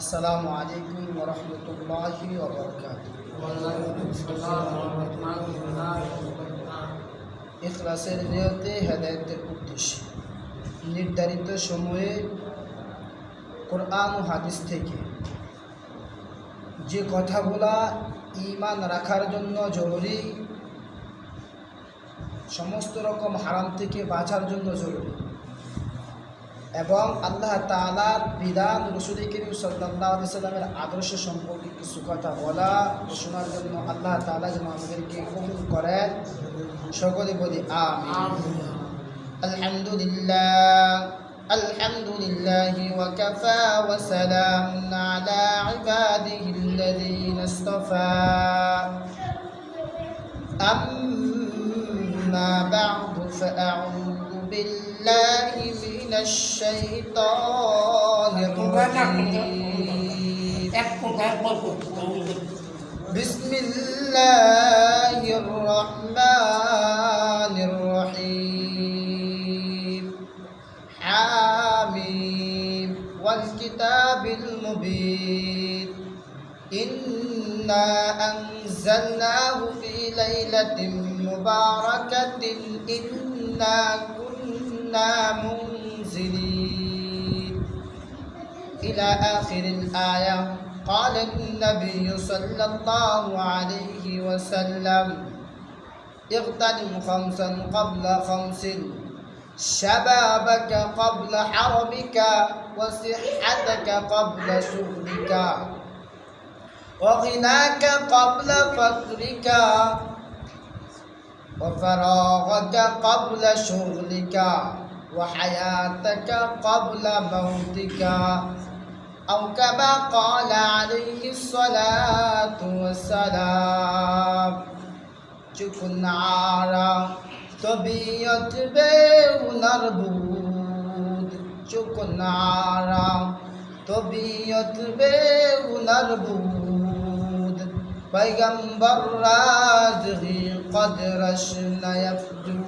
আসসালামু আলাইকুম রহমতুল্লাহি ইখলাসের নিয়তে হেদায়তের উদ্দেশ্যে। নির্ধারিত সময়ে কোরআন ও হাদিস থেকে যে কথাগুলা ইমান রাখার জন্য জরুরি, সমস্ত রকম হারাম থেকে বাঁচার জন্য জরুরি। এবং আল্লাহ তালার বিধান রসুল করিম সাল্লাহ সাল্লামের আদর্শ সম্পর্কে কিছু কথা বলা ও শোনার জন্য আল্লাহ তালা যেন আমাদেরকে কবুল করেন সকলে বলি আমি আলহামদুলিল্লাহ الحمد لله وكفى وسلام على عباده الذين اصطفى أما بعد فأعوذ بالله من من الشيطان الرجيم. بسم الله الرحمن الرحيم. حميم والكتاب المبين. إنا أنزلناه في ليلة مباركة. إنا كنا منذ إلى آخر الآية. قال النبي صلى الله عليه وسلم اغتنم خمسا قبل خمس شبابك قبل حرمك وصحتك قبل شغلك وغناك قبل فقرك وفراغك قبل شغلك وحياتك قبل موتك. أو كما قال عليه الصلاة والسلام. جكن عارا طبيعت بيون الربود جكن عارا طبيعت بيون بيغم پیغمبر رازغی قدرش نیفدود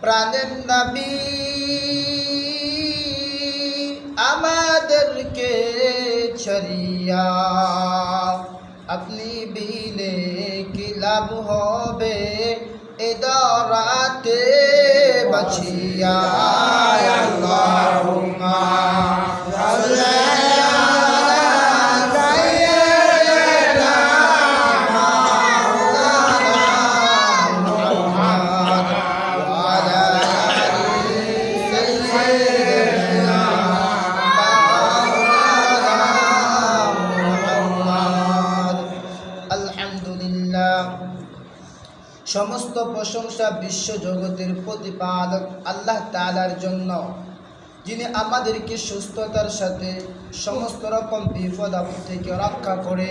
প্রাণের নবী আমাদেরকে ছড়িয়া। আপনি বিনে কি লাভ হবে? এ দরাতে বাছিয়া। আল্লাহুম্মা বিশ্ব জগতের প্রতিপালক আল্লাহ তাআলার জন্য, যিনি আমাদেরকে সুস্থতার সাথে সমস্ত রকম বিপদ আপদ থেকে রক্ষা করে,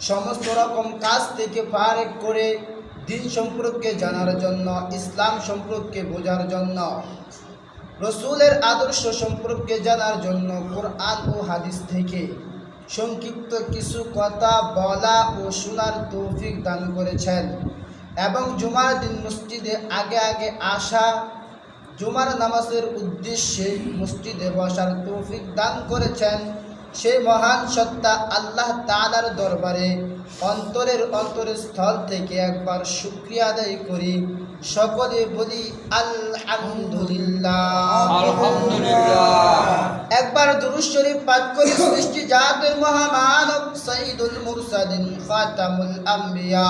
সমস্ত রকম কাজ থেকে ফারেক করে দিন সম্পর্কে জানার জন্য, ইসলাম সম্পর্কে বোঝার জন্য, রসুলের আদর্শ সম্পর্কে জানার জন্য কোরআন ও হাদিস থেকে সংক্ষিপ্ত কিছু কথা বলা ও শোনার তৌফিক দান করেছেন। এবং জুমার দিন মসজিদে আগে আগে আসা জুমার নামাজের উদ্দেশ্যে মসজিদে বসার তৌফিক দান করেছেন সেই মহান সত্তা আল্লাহ তালার দরবারে। অন্তরের অন্তরের স্থল থেকে একবার শুক্রিয়া আদায় করি। সকলে বলি আলহামদুলিল্লাহ। আলহামদুলিল্লাহ। একবার দুরুদ শরীফ পাঠ করি সৃষ্টি জাতের মহামানব সাইদুল মুরসালিন খাতামুল আম্বিয়া।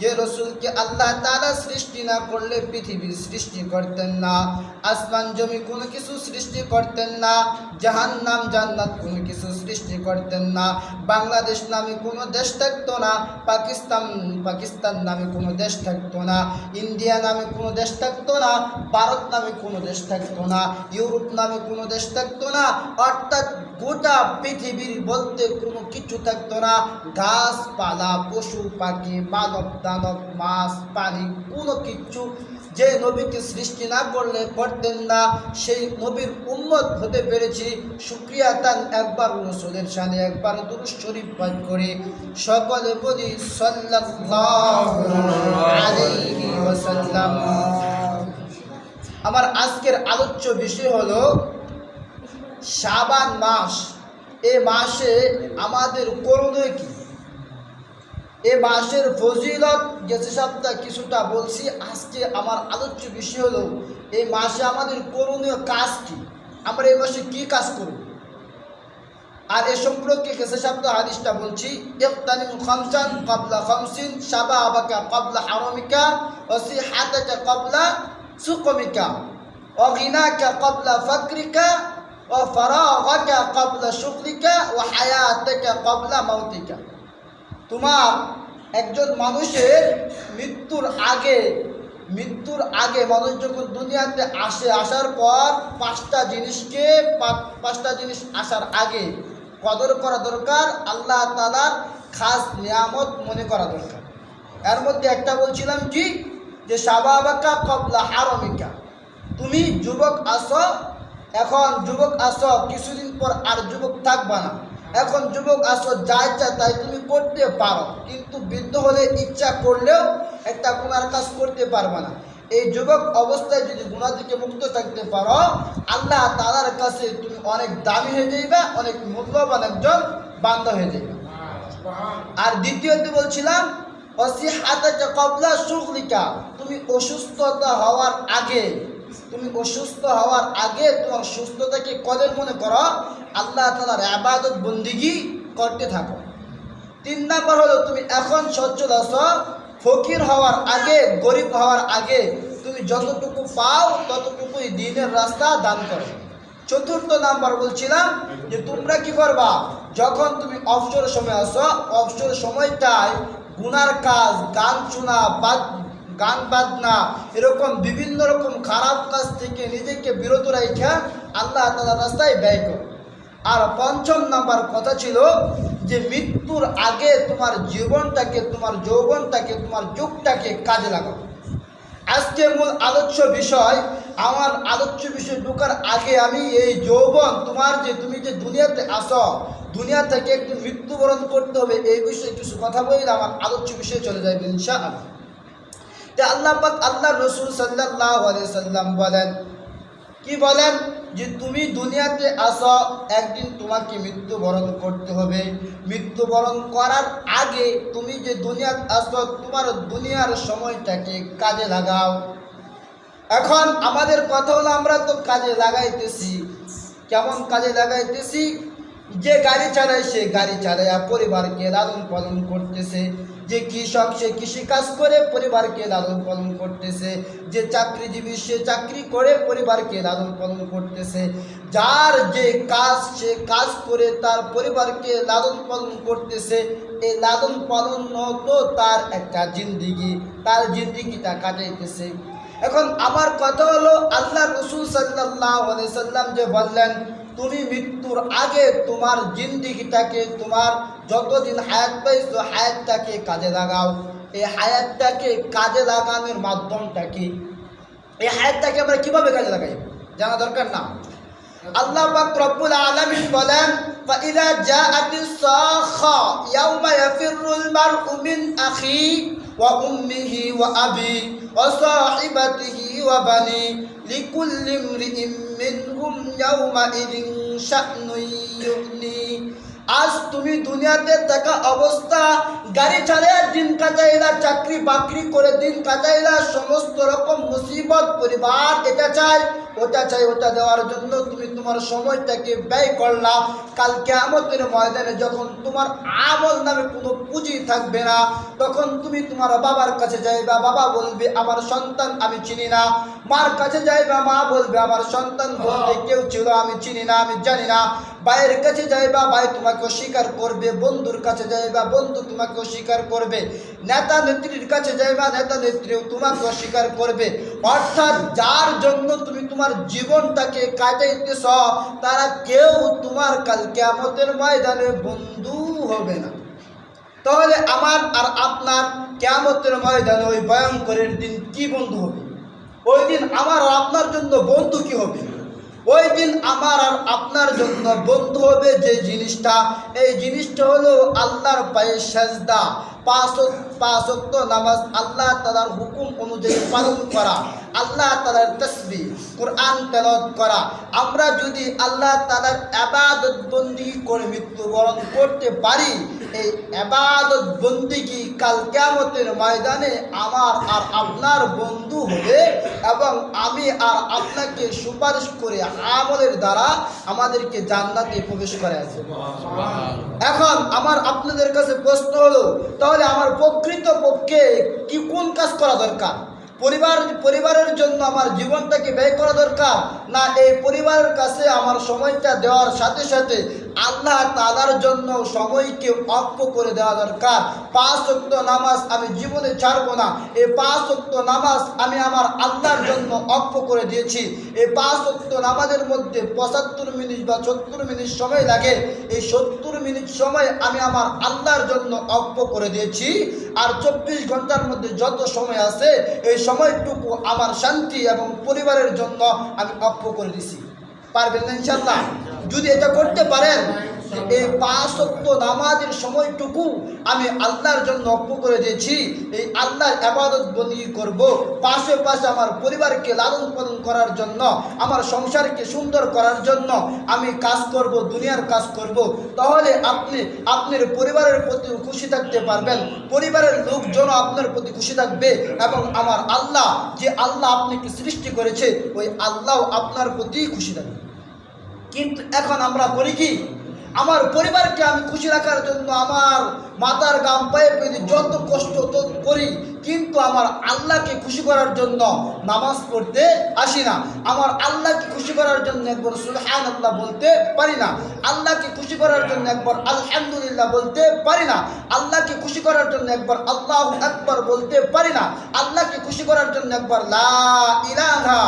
যে রসুলকে আল্লাহ তাআলা সৃষ্টি না করলে পৃথিবীর সৃষ্টি করতেন না। আসমান জমি কোনো কিছু সৃষ্টি করতেন না। জাহান নাম জান্নাত কোনো কিছু সৃষ্টি করতেন না। বাংলাদেশ নামে কোনো দেশ থাকতো না। পাকিস্তান পাকিস্তান নামে কোনো দেশ থাকতো না। ইন্ডিয়া নামে কোনো দেশ থাকতো না। ভারত নামে কোনো দেশ থাকতো না। ইউরোপ নামে কোনো দেশ থাকতো না। অর্থাৎ গোটা পৃথিবীর বলতে কোনো কিছু থাকতো না। গাছপালা, পশু পাখি, মানব, দানব, মাছ পানি কোনো কিছু। যে নবীকে সৃষ্টি না করলে করতেন না, সেই নবীর উম্মত হতে পেরেছি। শুক্রিয়া তান একবার রসুলের সামনে একবার দুরুশ শরীফ পাঠ করে। সকলে বলি ওয়াসাল্লাম। আমার আজকের আলোচ্য বিষয় হলো শাবান মাস। এ মাসে আমাদের করণীয় কি? এ মাসের ফজিলত গেছে সপ্তাহ কিছুটা বলছি, আজকে আমার আলোচ্য বিষয় হলো, এই মাসে আমাদের করণীয় কাজ কি? আমরা এই মাসে কি কাজ করব? আর এ সম্পর্কে গেছে সপ্তাহ হাদিসটা বলছি ইফতানিম খামসান কবলা খামসিন সাবা আবাকা কবলা হারমিকা ওসি হাতাকা কবলা সুকমিকা অগিনাকা কবলা ফকরিকা ফরাগাকা কবলা শুক্রিকা ও হায়াতাকা কবলা তোমার একজন মানুষের মৃত্যুর আগে মৃত্যুর আগে মানুষ যখন দুনিয়াতে আসে, আসার পর পাঁচটা জিনিসকে পাঁচটা জিনিস আসার আগে কদর করা দরকার, আল্লাহ তালার খাস নিয়ামত মনে করা দরকার। এর মধ্যে একটা বলছিলাম কি? যে, সাবাবাকা কবলা হারমিকা। তুমি যুবক আসো এখন যুবক আসো কিছুদিন পর আর যুবক থাকবা না। এখন যুবক আসো যা ইচ্ছা তাই তুমি করতে পারো। কিন্তু বৃদ্ধ হলে ইচ্ছা করলেও একটা গুণার কাজ করতে পারবে না। এই যুবক অবস্থায় যদি গুণা থেকে মুক্ত থাকতে পারো, আল্লাহ তালার কাছে তুমি অনেক দামি হয়ে যাইবা, অনেক মূল্যবান একজন বান্ধব হয়ে যাইবা। আর দ্বিতীয়ত বলছিলাম, অসিহাতাকা কবলা সুখলিকা তুমি অসুস্থতা হওয়ার আগে তুমি অসুস্থ হওয়ার আগে তোমার সুস্থতাকে কদের মনে করো, আল্লাহ তালার আবাদত বন্দিগি করতে থাকো। তিন নাম্বার হলো তুমি এখন সচ্ছল আছো, ফকির হওয়ার আগে, গরিব হওয়ার আগে তুমি যতটুকু পাও ততটুকুই দিনের রাস্তা দান করো। চতুর্থ নাম্বার বলছিলাম যে তোমরা কি করবা, যখন তুমি অবসর সময় আসো অবসর সময়টায় গুনার কাজ, গান শোনা, বাদ গান বাজনা, এরকম বিভিন্ন রকম খারাপ কাজ থেকে নিজেকে বিরত রাখা আল্লাহ তালা রাস্তায় ব্যয় করো। আর পঞ্চম নাম্বার কথা ছিল যে মৃত্যুর আগে তোমার জীবনটাকে, তোমার যৌবনটাকে, তোমার যুগটাকে কাজে লাগাও। আজকে মূল আলোচ্য বিষয়, আমার আলোচ্য বিষয় ঢুকার আগে আমি এই যৌবন, তোমার যে তুমি যে দুনিয়াতে আসো, দুনিয়া থেকে একটু মৃত্যুবরণ করতে হবে, এই বিষয়ে কিছু কথা বললে আমার আলোচ্য বিষয়ে চলে যাবে, ইনশাআল্লাহ। যে আল্লাহ পাক আল্লাহ রসুল সাল্লাহ সাল্লাম বলেন, কি বলেন? যে তুমি দুনিয়াতে আসো, একদিন তোমাকে মৃত্যুবরণ করতে হবে। মৃত্যুবরণ করার আগে তুমি যে দুনিয়াতে আসো, তোমার দুনিয়ার সময়টাকে কাজে লাগাও। এখন আমাদের কথা হলো, আমরা তো কাজে লাগাইতেছি। কেমন কাজে লাগাইতেছি? যে গাড়ি চালায়, সে গাড়ি চালায় পরিবারকে লালন পালন করতেছে। যে কৃষক, সে কৃষিকাজ করে পরিবারকে লালন পালন করতেছে। যে চাকরিজীবী, সে চাকরি করে পরিবারকে লালন পালন করতেছে। যার যে কাজ, সে কাজ করে তার পরিবারকে লালন পালন করতেছে। এই লালন পালন তো তার একটা জিন্দিগি। তার জিন্দিগিটা কাটাইতেছে। এখন আমার কথা হলো, আল্লাহ রসুল সাল্লাহ সাল্লাম যে বললেন তুমি মৃত্যুর আগে তোমার জিন্দিগিটাকে তোমার যতদিন হায়াত পাইছো হায়াতটাকে কাজে লাগাও এই হায়াতটাকে কাজে লাগানোর মাধ্যমটা কি এই হায়াতটাকে আমরা কিভাবে কাজে লাগাই জানা দরকার না আল্লাহ পাক রব্বুল আলামিন বলেন فإذا جاءت الصاخة يوم يفر المرء من أخيه وأمه وأبيه وصاحبته وبنيه لكل امرئ منهم يومئذ شأن يغنيه আজ তুমি দুনিয়াতে থাকা অবস্থা, গাড়ি চালিয়ে দিন কাটাইলা, চাকরি বাকরি করে দিন কাটাইলা, সমস্ত রকম মুসিবত পরিবার এটা চাই ওটা চাই ওটা দেওয়ার জন্য তুমি তোমার সময়টাকে ব্যয় করলা। কালকে আমাদের ময়দানে যখন তোমার আমল নামে কোনো পুঁজি থাকবে না, তখন তুমি তোমার বাবার কাছে যাইবা, বাবা বলবে, আমার সন্তান আমি চিনি না। মার কাছে যাইবা, মা বলবে, আমার সন্তান বলতে কেউ ছিল, আমি চিনি না, আমি জানি না। ভাইয়ের কাছে যাইবা, ভাই, তোমাকে অস্বীকার করবে, বন্ধুর কাছে যাইবা, বন্ধু তোমাকে অস্বীকার করবে, নেতা নেত্রীর কাছে যাইবা, নেতা নেত্রীও তোমাকে অস্বীকার করবে। অর্থাৎ যার জন্য তুমি তোমার জীবনটাকে কাটাইতেছ, তারা কেউ তোমার কাল কেমতের ময়দানে বন্ধু হবে না। তাহলে আমার আর আপনার কেমতের ময়দানে ওই ভয়ঙ্করের দিন কি বন্ধু হবে? ওই দিন আমার আপনার জন্য বন্ধু কি হবে? ওই দিন আমার আর আপনার জন্য বন্ধু হবে যে জিনিসটা। এই জিনিসটা হলো আল্লাহর পায়ে সাজদা। পাঁচ পাঁচক্ত নামাজ আল্লাহ তালার হুকুম অনুযায়ী পালন করা, আল্লাহ তালার তসবি কোরআন তেলত করা। আমরা যদি আল্লাহ তালার আবাদত বন্দি করে মৃত্যুবরণ করতে পারি এই আবাদত বন্দিগি কাল কেমতের ময়দানে আমার আর আপনার বন্ধু হবে? এবং আমি আর আপনাকে সুপারিশ করে আমলের দ্বারা আমাদেরকে জান্নাতে প্রবেশ করে আছে। এখন আমার আপনাদের কাছে প্রশ্ন হলো, তাহলে আমার প্রকৃত পক্ষে কি কোন কাজ করা দরকার? পরিবার, পরিবারের জন্য আমার জীবনটাকে ব্যয় করা দরকার? না এই পরিবারের কাছে আমার সময়টা দেওয়ার সাথে সাথে আল্লাহ তালার জন্য সময়কে অক্ষ করে দেওয়া দরকার। পাঁচ অক্ত নামাজ আমি জীবনে ছাড়বো না। এই পাঁচ অক্ত নামাজ আমি আমার আল্লাহর জন্য অক্ষ করে দিয়েছি। এই পাঁচ অক্ত নামাজের মধ্যে পঁচাত্তর মিনিট বা সত্তর মিনিট সময় লাগে। এই সত্তর মিনিট সময় আমি আমার আল্লাহর জন্য অক্ষ করে দিয়েছি। আর চব্বিশ ঘণ্টার মধ্যে যত সময় আছে, এই সময়টুকু আমার শান্তি এবং পরিবারের জন্য আমি অক্ষ করে দিছি। পারবেন না ইনশাল্লাহ যদি এটা করতে পারেন, এই পাঁচ সত্য নামাজের সময়টুকু আমি আল্লাহর জন্য অক্ষ করে দিয়েছি। এই আল্লাহর আবাদত বন্দি করব। পাশে পাশে আমার পরিবারকে লালন পালন করার জন্য, আমার সংসারকে সুন্দর করার জন্য আমি কাজ করব, দুনিয়ার কাজ করব। তাহলে আপনি, আপনার পরিবারের প্রতি খুশি থাকতে পারবেন। পরিবারের লোকজন আপনার প্রতি খুশি থাকবে এবং আমার আল্লাহ, যে আল্লাহ আপনাকে সৃষ্টি করেছে, ওই আল্লাহ আপনার প্রতি খুশি থাকবে। কিন্তু এখন আমরা করি কি? আমার পরিবারকে আমি খুশি রাখার জন্য আমার মাতার গাম পায়ে যত কষ্ট তো করি, কিন্তু আমার আল্লাহকে খুশি করার জন্য নামাজ পড়তে আসি না। আমার আল্লাহকে খুশি করার জন্য একবার সুলহান আল্লাহ বলতে পারি না। আল্লাহকে খুশি করার জন্য একবার আলহামদুলিল্লাহ বলতে পারি না। আল্লাহকে খুশি করার জন্য একবার আল্লাহ একবার বলতে পারি না। আল্লাহকে খুশি করার জন্য একবার লা ইলাহা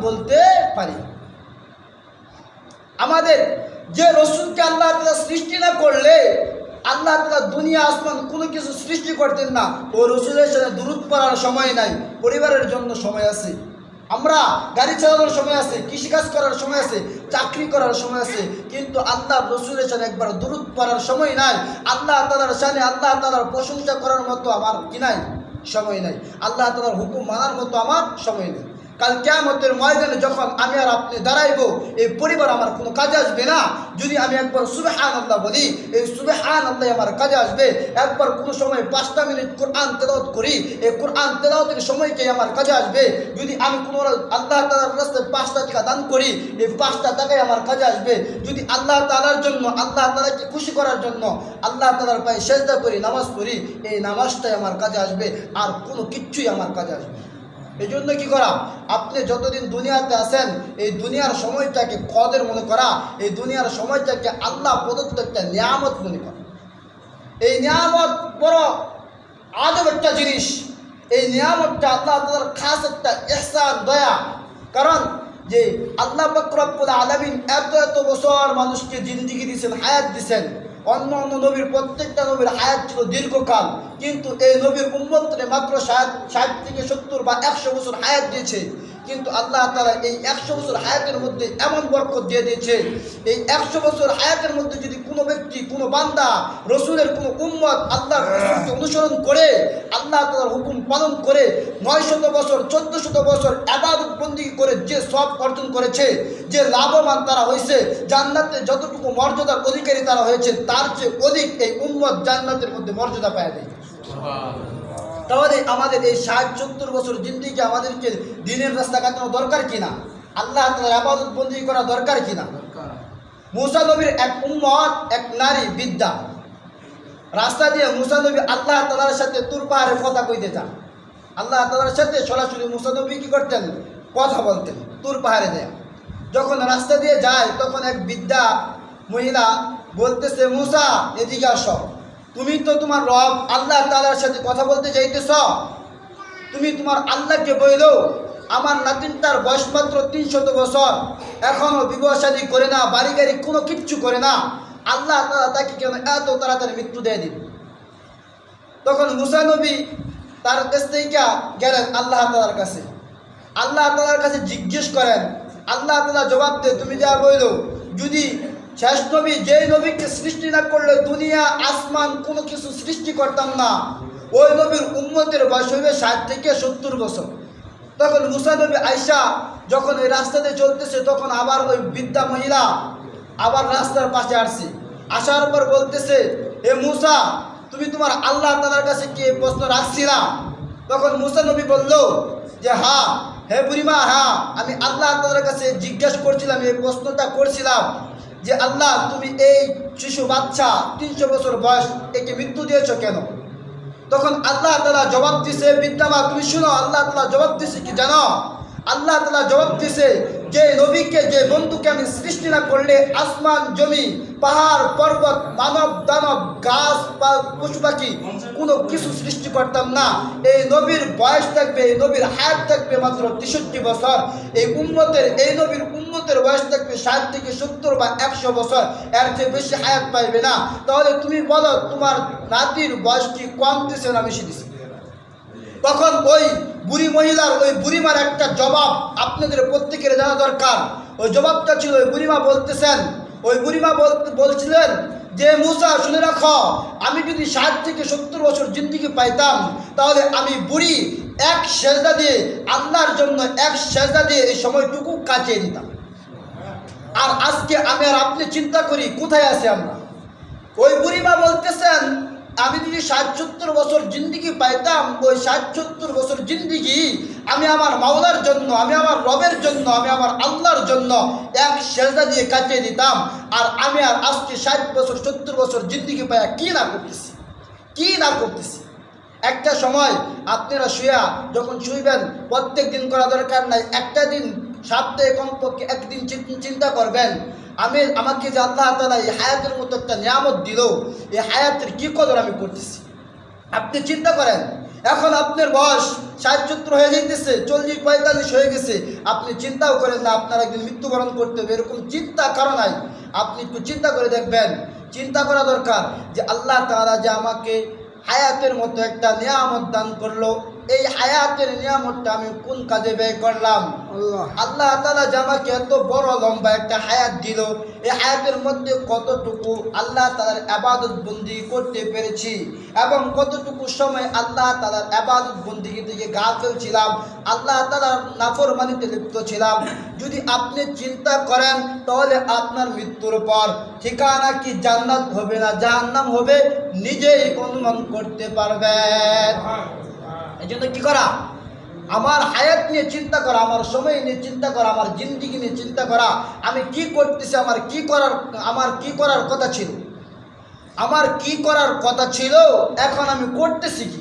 বলতে পারি। আমাদের যে রসুলকে আল্লাহ তালা সৃষ্টি না করলে, আল্লাহ তালা দুনিয়া, আসমান কোনো কিছু সৃষ্টি করতেন না। ও রসুলের সাথে দূরত পড়ার সময় নাই, পরিবারের জন্য সময় আছে। আমরা গাড়ি চালানোর সময় আছে, কৃষিকাজ করার সময় আছে, চাকরি করার সময় আছে, কিন্তু আল্লাহ রসুলের সাথে একবার দূরত পড়ার সময় নাই। আল্লাহ তালার সানে আল্লাহ তালার প্রশংসা করার মতো আমার কি নাই? সময় নাই। আল্লাহ তালার হুকুম মানার মতো আমার সময় নেই। কাল কেমতের ময়দানে যখন আমি আর আপনি দাঁড়াইবো, এই পরিবার আমার কোনো কাজে আসবে না। যদি আমি একবার সুবেহান আল্লাহ বলি, এই সুবেহান আল্লাহ আমার কাজে আসবে। একবার কোনো সময় পাঁচটা মিনিট কোরআন তেলাওত করি, এই কোরআন তেলাওতের সময়কে আমার কাজে আসবে। যদি আমি কোনো আল্লাহ তালার রাস্তায় পাঁচটা টাকা দান করি, এই পাঁচটা টাকাই আমার কাজে আসবে। যদি আল্লাহ তালার জন্য, আল্লাহ তালাকে খুশি করার জন্য আল্লাহ তালার পায়ে সেজদা করি, নামাজ পড়ি, এই নামাজটাই আমার কাজে আসবে। আর কোনো কিচ্ছুই আমার কাজে আসবে। এই জন্য কী করা? আপনি যতদিন দুনিয়াতে আছেন, এই দুনিয়ার সময়টাকে কদের মনে করা, এই দুনিয়ার সময়টাকে আল্লাহ প্রদত্ত একটা নিয়ামত মনে করা। এই নিয়ামত বড় আজব একটা জিনিস। এই নিয়ামতটা আল্লাহ তালার খাস একটা এহসান দয়া। কারণ যে আল্লাহ বকরবুল আলমিন এত এত বছর মানুষকে জিন্দিগি দিয়েছেন হায়াত দিয়েছেন অন্য অন্য নবীর প্রত্যেকটা নবীর হায়াত ছিল দীর্ঘকাল। কিন্তু এই নবীর উন্মত্তরে মাত্র ষাট ষাট থেকে সত্তর বা একশো বছর হায়াত দিয়েছে। কিন্তু আল্লাহ তালা এই একশো বছর হায়াতের মধ্যে এমন বরকত দিয়ে দিয়েছে, এই একশো বছর হায়াতের মধ্যে যদি কোনো ব্যক্তি, কোনো বান্দা, রসুলের কোনো উম্মত আল্লাহর রসুলকে অনুসরণ করে, আল্লাহ তালার হুকুম পালন করে নয় শত বছর চোদ্দ শত বছর আবাদত বন্দি করে যে সব অর্জন করেছে, যে লাভবান তারা হয়েছে, জান্নাতে যতটুকু মর্যাদার অধিকারী তারা হয়েছে, তার চেয়ে অধিক এই উম্মত জান্নাতের মধ্যে মর্যাদা পায় দেয় তাহলে আমাদের এই ষাট সত্তর বছর জিন্দিকে আমাদেরকে দিনের রাস্তা কাটানো দরকার কিনা? আল্লাহ তালার আবাদত বন্দি করা দরকার কিনা? মুসা নবীর এক উম্মত এক নারী বিদ্যা। রাস্তা দিয়ে মুসা নবী আল্লাহ তালার সাথে তুর পাহাড়ের কথা কইতে যান। আল্লাহ তালার সাথে সরাসরি মুসা নবী কি করতেন? কথা বলতেন তুর পাহাড়ে দেয়া। যখন রাস্তা দিয়ে যায় তখন এক বিদ্যা মহিলা বলতেছে মুসা এদিকে আসো। তুমি তো তোমার রব আল্লাহ তালার সাথে কথা বলতে যাইতেছ। তুমি তোমার আল্লাহকে বইলো, আমার নাতিনটার বয়স মাত্র তিনশত বছর এখনও বিবাহ শাদী করে না, বাড়ি গাড়ি কোনো কিচ্ছু করে না। আল্লাহ তালা তাকে কেন এত তাড়াতাড়ি মৃত্যু দেয় দিন তখন মুসা নবী তার কাছ থেকে গেলেন আল্লাহ তালার কাছে। আল্লাহ তালার কাছে জিজ্ঞেস করেন, আল্লাহ তালা জবাব দে তুমি যা বইল, যদি শেষ নবী, যেই নবীকে সৃষ্টি না করলে দুনিয়া, আসমান কোনো কিছু সৃষ্টি করতাম না। ওই নবীর উম্মতের বয়স হইবে ষাট থেকে সত্তর বছর। তখন মুসা নবী আয়সা যখন ওই রাস্তাতে চলতেছে, তখন আবার ওই বৃদ্ধা মহিলা আবার রাস্তার পাশে আসছে। আসার পর বলতেছে, এ মুসা, তুমি তোমার আল্লাহ তালার কাছে কি প্রশ্ন রাখছিলা? তখন মুসা নবী বলল যে হ্যাঁ হে বুড়িমা হ্যাঁ আমি আল্লাহ তালার কাছে জিজ্ঞেস করছিলাম, এই প্রশ্নটা করছিলাম। যে আল্লাহ, তুমি এই শিশু বাচ্চা তিনশো বছর বয়স একে মৃত্যু দিয়েছ কেন? তখন আল্লাহ তালা জবাব দিছে, বিদ্যামা, তুমি শুনো, আল্লাহ তালা জবাব দিছে কি জানো? আল্লাহ তালা জবাব দিছে, যে নবীকে, যে বন্ধুকে আমি সৃষ্টি না করলে আসমান, জমি পাহাড়, পর্বত, মানব দানব, গাছ পশু পাখি কোনো কিছু সৃষ্টি করতাম না। এই নবীর বয়স থাকবে, এই নবীর হায়াত থাকবে মাত্র তেষট্টি বছর। এই উন্মতের এই নবীর উন্মতের বয়স থাকবে ষাট থেকে সত্তর বা একশো বছর। এর চেয়ে বেশি হায়াত পাইবে না। তাহলে তুমি বলো, তোমার নাতির বয়স কি কম দিছে না বেশি দিছে? তখন ওই বুড়ি মহিলার, ওই বুড়িমার একটা জবাব আপনাদের প্রত্যেকের জানা দরকার। ওই জবাবটা ছিল, ওই বুড়িমা বলতেছেন ওই বুড়িমা বলছিলেন যে, মুসা, শুনে রাখ, আমি যদি ষাট থেকে সত্তর বছর জিন্দিগি পাইতাম, তাহলে আমি বুড়ি এক সেজদা দিয়ে আল্লাহর জন্য এক সেজদা দিয়ে এই সময়টুকু কাটিয়ে দিতাম। আর আজকে আমি আর আপনি চিন্তা করি, কোথায় আছে আমরা? ওই বুড়িমা বলতেছেন আমি যদি ষাট সত্তর বছর জিন্দিগি পাইতাম, ওই ষাট সত্তর বছর জিন্দিগি আমি আমার মাওলার জন্য, আমি আমার রবের জন্য, আমি আমার আল্লাহর জন্য এক সেজদা দিয়ে কাটিয়ে দিতাম। আর আমি আর আজকে ষাট বছর, সত্তর বছর জিন্দিগি পাইয়া কি না করতেছি? কি না করতেছি? একটা সময় আপনারা শুয়া যখন শুইবেন প্রত্যেক দিন করা দরকার নাই, একটা দিন, সপ্তাহে কমপক্ষে একদিন চিন্তা করবেন আমি আমাকে যে আল্লাহ তালা এই হায়াতের মতো একটা নিয়ামত দিল, এই হায়াতের কী কদর আমি করতেছি? আপনি চিন্তা করেন, এখন আপনার বয়স ষাট হয়ে যাইতেছে, চল্লিশ পঁয়তাল্লিশ হয়ে গেছে, আপনি চিন্তাও করেন না, আপনার একদিন মৃত্যুবরণ করতে হবে, এরকম চিন্তা কারণ নাই। আপনি একটু চিন্তা করে দেখবেন, চিন্তা করা দরকার যে আল্লাহ তাআলা যে আমাকে হায়াতের মতো একটা নিয়ামত দান করল এই হায়াতের নিয়ামতটা আমি কোন কাজে ব্যয় করলাম? আল্লাহ। তালা জামাকে এত বড় লম্বা একটা হায়াত দিল এই হায়াতের মধ্যে কতটুকু আল্লাহ তালার আবাদত বন্দি করতে পেরেছি এবং কতটুকু সময় আল্লাহ তালার আবাদত বন্দি থেকে গা ফেলছিলাম আল্লাহ তালার নাফরমানিতে লিপ্ত ছিলাম। যদি আপনি চিন্তা করেন তাহলে আপনার মৃত্যুর পর ঠিকানা কি জান্নাত হবে না জাহান্নাম হবে নিজেই অনুমান করতে পারবেন। জন্য কি করা? আমার হায়াত নিয়ে চিন্তা করা, আমার সময় নিয়ে চিন্তা করা, আমার জিন্দিগি নিয়ে চিন্তা করা, আমি কি করতেছি, আমার কি করার, আমার কি করার কথা ছিল? আমার কি করার কথা ছিল? এখন আমি করতেছি কি?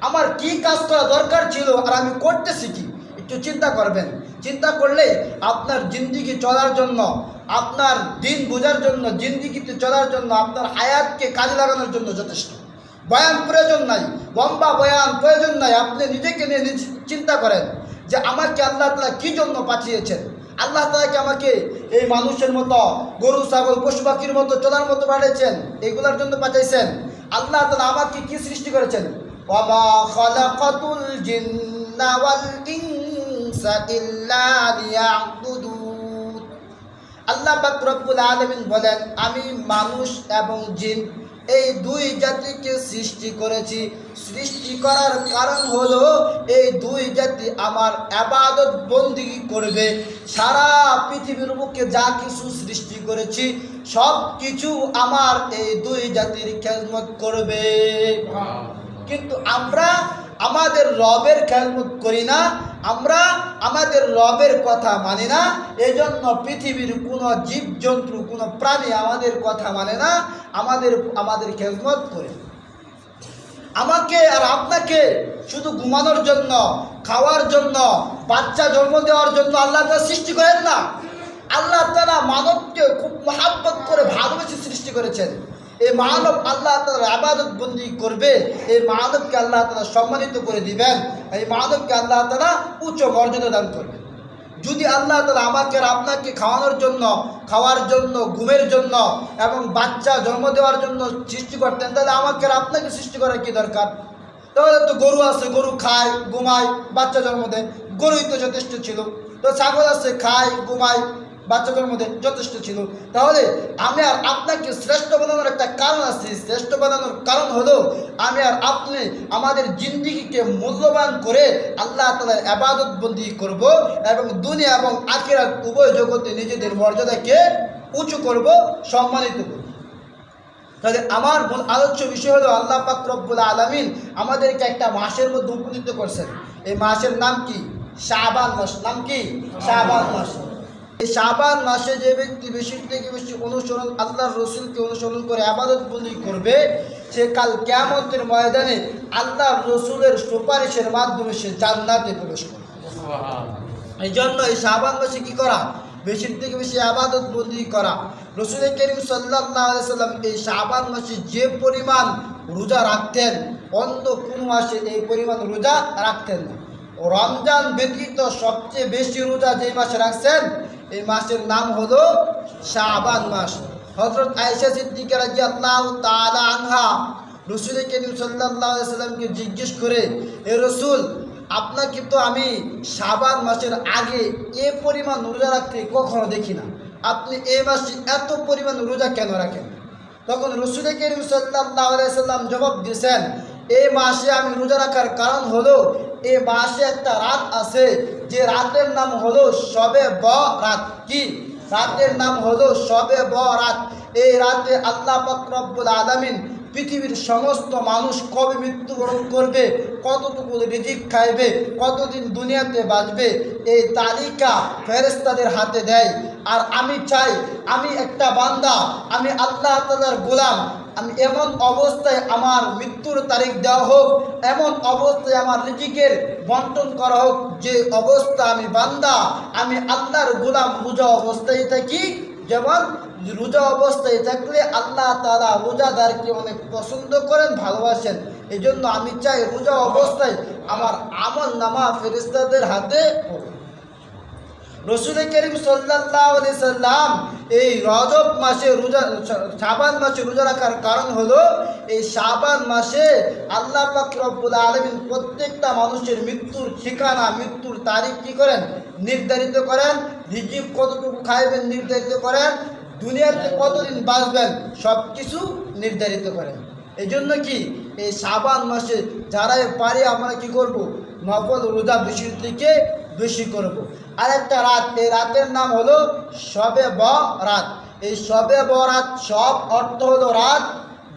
আমার কি কাজ করা দরকার ছিল আর আমি করতেছি কি? একটু চিন্তা করবেন। চিন্তা করলে আপনার জিন্দিগি চলার জন্য, আপনার দিন বোঝার জন্য, জিন্দিগিতে চলার জন্য, আপনার হায়াতকে কাজে লাগানোর জন্য যথেষ্ট। বয়ান প্রয়োজন নাই, লম্বা বয়ান প্রয়োজন নাই। আপনি নিজেকে নিয়ে চিন্তা করেন যে আমাকে আল্লাহ তালা কী জন্য পাঠিয়েছেন? আল্লাহ তালাকে আমাকে এই মানুষের মতো, গরু, ছাগল, পশু পাখির মতো চলার মতো পাঠিয়েছেন? এগুলোর জন্য পাঠাইছেন? আল্লাহ তালা আমাকে কি সৃষ্টি করেছেন? আল্লাহ পাক রব্বুল আলামিন বলেন, আমি মানুষ এবং জিন এই দুই জাতিকে সৃষ্টি করেছি। সৃষ্টি করার কারণ হলো এই দুই জাতি আমার আবাদত বন্দী করবে। সারা পৃথিবীর বুকে যা কিছু সৃষ্টি করেছি সব কিছু আমার এই দুই জাতির খেদমত করবে। কিন্তু আমরা আমাদের রবের খেলমত করি না, আমরা আমাদের রবের কথা মানি না, এজন্য পৃথিবীর কোনো জীবজন্তু কোনো প্রাণী আমাদের কথা মানে না, আমাদের আমাদের খেলমত করে আমাকে আর আপনাকে শুধু ঘুমানোর জন্য, খাওয়ার জন্য, বাচ্চা জন্ম দেওয়ার জন্য আল্লাহ তাআলা সৃষ্টি করেন না। আল্লাহ তারা মানবকে খুব মহাব্বত করে ভালোবেসে সৃষ্টি করেছেন। এই মানব আল্লাহ তালার আবাদত বন্দি করবে, এই মানবকে আল্লাহ তালা সম্মানিত করে দিবেন, এই মানবকে আল্লাহ তালা উচ্চ মর্যাদা দান করবেন যদি আল্লাহ তালা আমাকে আর আপনাকে খাওয়ানোর জন্য, খাওয়ার জন্য, ঘুমের জন্য এবং বাচ্চা জন্ম দেওয়ার জন্য সৃষ্টি করতেন, তাহলে আমাকে আর আপনাকে সৃষ্টি করার কি দরকার? তাহলে তো গরু আছে, গরু খায়, ঘুমায়, বাচ্চা জন্ম দেয়, গরুই তো যথেষ্ট ছিল। তো ছাগল আছে, খায়, ঘুমায় বাচ্চা মধ্যে যথেষ্ট ছিল। তাহলে আমি আর আপনাকে শ্রেষ্ঠ বানানোর একটা কারণ আছে। শ্রেষ্ঠ বানানোর কারণ হলো আমি আর আপনি আমাদের জিন্দিগিকে মূল্যবান করে আল্লাহ তালার আবাদত বন্দি করব এবং দুনিয়া এবং আখিরাত উভয় জগতে নিজেদের মর্যাদাকে উঁচু করব, সম্মানিত করব। তাহলে আমার মূল আলোচ্য বিষয় হলো আল্লাহ পাক আলমিন আমাদেরকে একটা মাসের মধ্যে উপনীত করছেন। এই মাসের নাম কি? শাবান মাস। নাম কি? শাহবান মাস। এই শাবান মাসে যে ব্যক্তি বেশি থেকে বেশি অনুসরণ আল্লাহর রসুলকে অনুসরণ করে আবাদত বন্দি করবে সে কাল কেয়ামতের ময়দানে আল্লাহ রসুলের সুপারিশের মাধ্যমে সে জান্নাতে প্রবেশ করবে। এই জন্য এই শাহবান মাসে কি করা? বেশির থেকে বেশি আবাদত বন্দি করা। রসুল করিম সাল্লাহ সাল্লাম এই শাহবান মাসে যে পরিমাণ রোজা রাখতেন অন্য কোন মাসে এই পরিমাণ রোজা রাখতেন না। রমজান ব্যতীত সবচেয়ে বেশি রোজা যে মাসে রাখছেন এই মাসের নাম হলো শাহবান মাস। হজরত আয়সা সিদ্দিকা রাজি আল্লাহ তালা আনহা রসুল করিম সাল্লাহ সাল্লামকে জিজ্ঞেস করে, এ রসুল, আপনাকে তো আমি শাবান মাসের আগে এ পরিমাণ রোজা রাখতে কখনো দেখি না। আপনি এই মাসে এত পরিমাণ রোজা কেন রাখেন? তখন রসুল করিম সাল্লাহ সাল্লাম জবাব দিয়েছেন এই মাসে আমি রোজা রাখার কারণ হলো এই মাসে একটা রাত আছে, যে রাতের নাম হলো সবে ব রাত। কি? রাতের নাম হলো সবে ব রাত। এই রাতে আল্লাহ পাক রব্বুল আলামিন পৃথিবীর সমস্ত মানুষ কবে মৃত্যুবরণ করবে, কতটুকু রিজিক খাইবে, কতদিন দুনিয়াতে বাঁচবে, এই তালিকা ফেরেস্তাদের হাতে দেয়। আর আমি চাই, আমি একটা বান্দা, আমি আল্লাহ তালার গোলাম আমি এমন অবস্থায় আমার মৃত্যুর তারিখ দেওয়া হোক, এমন অবস্থায় আমার রিজিকের বন্টন করা হোক, যে অবস্থা আমি বান্দা, আমি আল্লাহর গোলাম বুঝা অবস্থায় থাকি, যেমন রোজা অবস্থায় থাকলে আল্লাহ তারা রোজাদারকে অনেক পছন্দ করেন, ভালোবাসেন। এই জন্য আমি চাই রোজা অবস্থায় আমার আমল নামা ফেরিস্তাদের হাতে রসুল করিম সাল্লাম এই রজব মাসে রোজা, শাবান মাসে রোজা রাখার কারণ হলো এই শাবান মাসে আল্লাহ পাক আলমিন প্রত্যেকটা মানুষের মৃত্যুর ঠিকানা, মৃত্যুর তারিখ কী করেন? নির্ধারিত করেন। রিজিক কতটুকু খাইবেন নির্ধারিত করেন। দুনিয়াতে কতদিন বাঁচবেন সব কিছু নির্ধারিত করেন। এই জন্য কি এই শাবান মাসে যারাই পারি আমরা কি করব? নকল রোজা বেশি থেকে বেশি করব। আরেকটা রাত, এই রাতের নাম হলো সবে ব রাত এই সবে ব রাত সব অর্থ হলো রাত,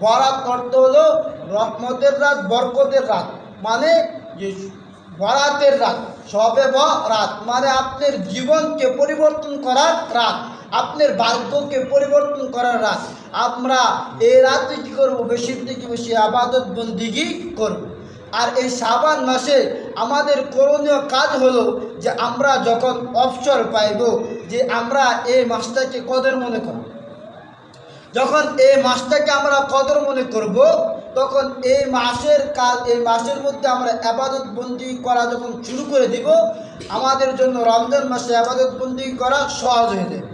বরাত অর্থ হলো রহমতের রাত, বরকতের রাত। মানে বরাতের রাত, সবে ব রাত মানে আপনার জীবনকে পরিবর্তন করার রাত, আপনার ভাগ্যকে পরিবর্তন করার রাত। আমরা এই রাতে কী করব? বেশির থেকে বেশি আবাদত বন্দিগি করব। আর এই সাবান মাসে আমাদের করণীয় কাজ হলো যে আমরা যখন অবসর পাইব, যে আমরা এই মাসটাকে কদের মনে করব। যখন এই মাসটাকে আমরা কদর মনে করব, তখন এই মাসের কাজ এই মাসের মধ্যে আমরা আবাদত বন্দি করা যখন শুরু করে দিব, আমাদের জন্য রমজান মাসে আবাদত বন্দি করা সহজ হয়ে যাবে।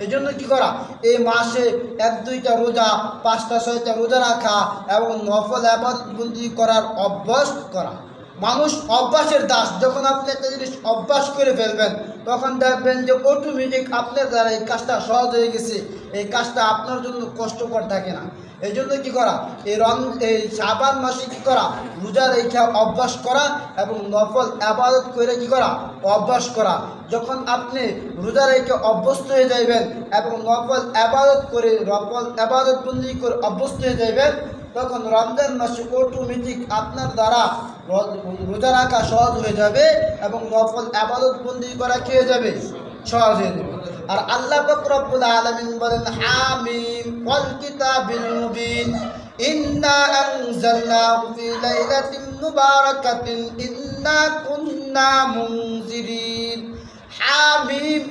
এই জন্য কী করা? এই মাসে এক, দুইটা রোজা, পাঁচটা, ছয়টা রোজা রাখা এবং নফল আবাদবন্দি করার অভ্যাস করা। মানুষ অভ্যাসের দাস, যখন আপনি একটা জিনিস অভ্যাস করে ফেলবেন, তখন দেখবেন যে অটোমেটিক আপনার দ্বারা এই কাজটা সহজ হয়ে গেছে। এই কাজটা আপনার জন্য কষ্টকর থাকে না। এই জন্য কী করা? এই রং, এই সাবান মাসে কী করা? রোজা রেখা অভ্যাস করা এবং নফল আবাদত করে কী করা? অভ্যাস করা। যখন আপনি রোজা রেখে অভ্যস্ত হয়ে যাইবেন এবং নফল আবাদত করে, নফল আবাদত বন্দি করে অভ্যস্ত হয়ে যাইবেন তখন রমজান মাসে অটোমেটিক আপনার দ্বারা রোজা রাখা সহজ হয়ে যাবে এবং নফল আবাদত বন্দি করা হয়ে যাবে। সহজ হয়ে যাবে। আর আল্লাহ পাক আলমিন বলেন, হামিম, ওয়াল কিতাবিল মুবিন। ইন্না কুন্না হামিম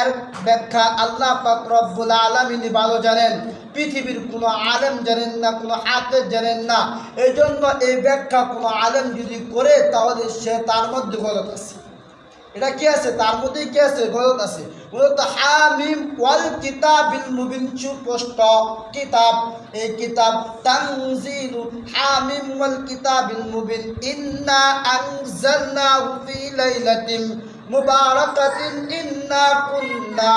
এর ব্যাখ্যা আল্লাহ পাক রব্বুল আলামিন ভালো জানেন। পৃথিবীর কোনো আলেম জানেন না, কোনো হাফেজ জানেন না। এই জন্য এই ব্যাখ্যা কোনো আলেম যদি করে, তাহলে সে তার মধ্যে গলত আছে। এটা কি আছে? তার মধ্যে কি আছে? গলত আছে। মূলত হামিম ওয়াল কিতাবিল মুবিন, সুস্পষ্ট কিতাব। এই কিতাব তানজিলু হামিম ওয়াল কিতাবিল মুবিন। ইন্না আনজালনাহু ফি লাইলাতিন। মুবারাকাতিন ইন্না কুন্না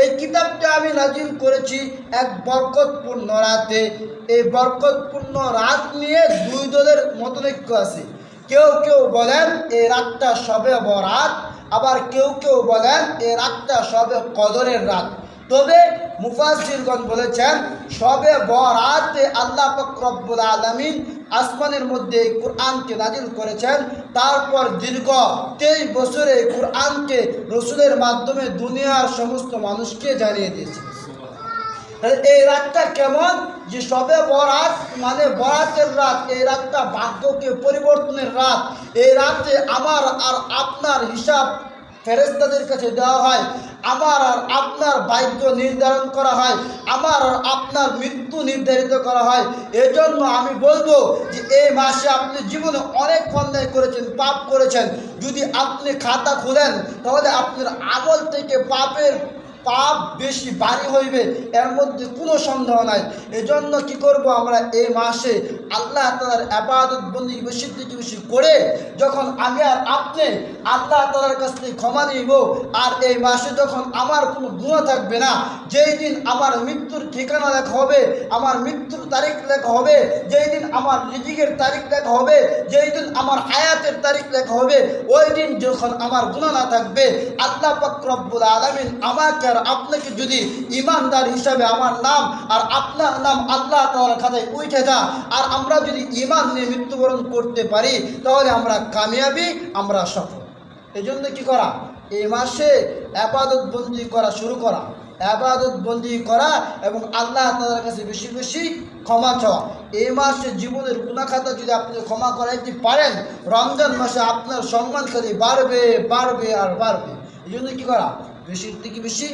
এই কিতাবটা আমি নাজিল করেছি এক বরকতপূর্ণ রাতে। এই বরকতপূর্ণ রাত নিয়ে দুই দলের মতনৈক্য আছে। কেউ কেউ বলেন এই রাতটা সবে বরাত আবার কেউ কেউ বলেন এই রাতটা সবে কদরের রাত। তবে মুফাসিরগণ বলেছেন, সবে বরাতে আল্লাহ পাক রব্বুল আলামিন আসমানের মধ্যে এই কোরআনকে নাজিল করেছেন। তারপর দীর্ঘ তেইশ বছরে এই কোরআনকে রসুলের মাধ্যমে দুনিয়ার সমস্ত মানুষকে জানিয়ে দিয়েছে। এই রাতটা কেমন? যে সবে বরাত মানে বরাতের রাত, এই রাতটা ভাগ্যকে পরিবর্তনের রাত, এই রাতে আমার আর আপনার হিসাব ফেরেস্তাদের কাছে দেওয়া হয়, আমার আর আপনার ভাগ্য নির্ধারণ করা হয়, আমার আর আপনার মৃত্যু নির্ধারিত করা হয়। এজন্য আমি বলব যে, এই মাসে আপনি জীবনে অনেক অন্যায় করেছেন, পাপ করেছেন। যদি আপনি খাতা খুলেন, তাহলে আপনার আগল থেকে পাপের পাপ বেশি বাড়ি হইবে, এর মধ্যে কোনো সন্দেহ নাই। এজন্য কি করব আমরা এই মাসে আল্লাহ তালার আবাদত বন্দি বেশি থেকে বেশি করে যখন আমি আর আপনি আল্লাহ তালার কাছ থেকে ক্ষমা নিব, আর এই মাসে যখন আমার কোনো গুণ থাকবে না, যেই দিন আমার মৃত্যুর ঠিকানা লেখা হবে, আমার মৃত্যুর তারিখ লেখা হবে, যেই দিন আমার রিজিকের তারিখ লেখা হবে, যেই দিন আমার হায়াতের তারিখ লেখা হবে, ওই দিন যখন আমার গুণা না থাকবে, আল্লাহ পাক রব্বুল আলামিন আমাকে আর আপনাকে যদি ইমানদার হিসাবে আমার নাম আর আপনার নাম আল্লাহ তাআলার খাতায় উঠে যা আর আমরা যদি ইমান নিয়ে মৃত্যুবরণ করতে পারি, তাহলে আমরা কামিয়াবি, আমরা সফল। এই জন্য কী করা? এই মাসে আপাদত বন্দি করা শুরু করা। আবাদত বন্দি করা এবং আল্লাহ তাআলার কাছে বেশি বেশি ক্ষমা চাওয়া। এই মাসে জীবনের গুণাখাতা যদি আপনি ক্ষমা করাইতে পারেন, রমজান মাসে আপনার সম্মান খালি বাড়বে বাড়বে আর বাড়বে। এই জন্য কী করা? বেশি থেকে বেশি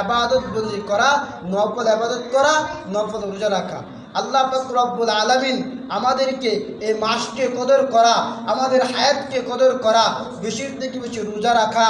আবাদত বন্দি করা, নফল আবাদত করা, নফল রোজা রাখা। আল্লাহ রব্বুল আলামিন আমাদেরকে এই মাসকে কদর করা, আমাদের হায়াতকে কদর করা, বেশির থেকে বেশি রোজা রাখা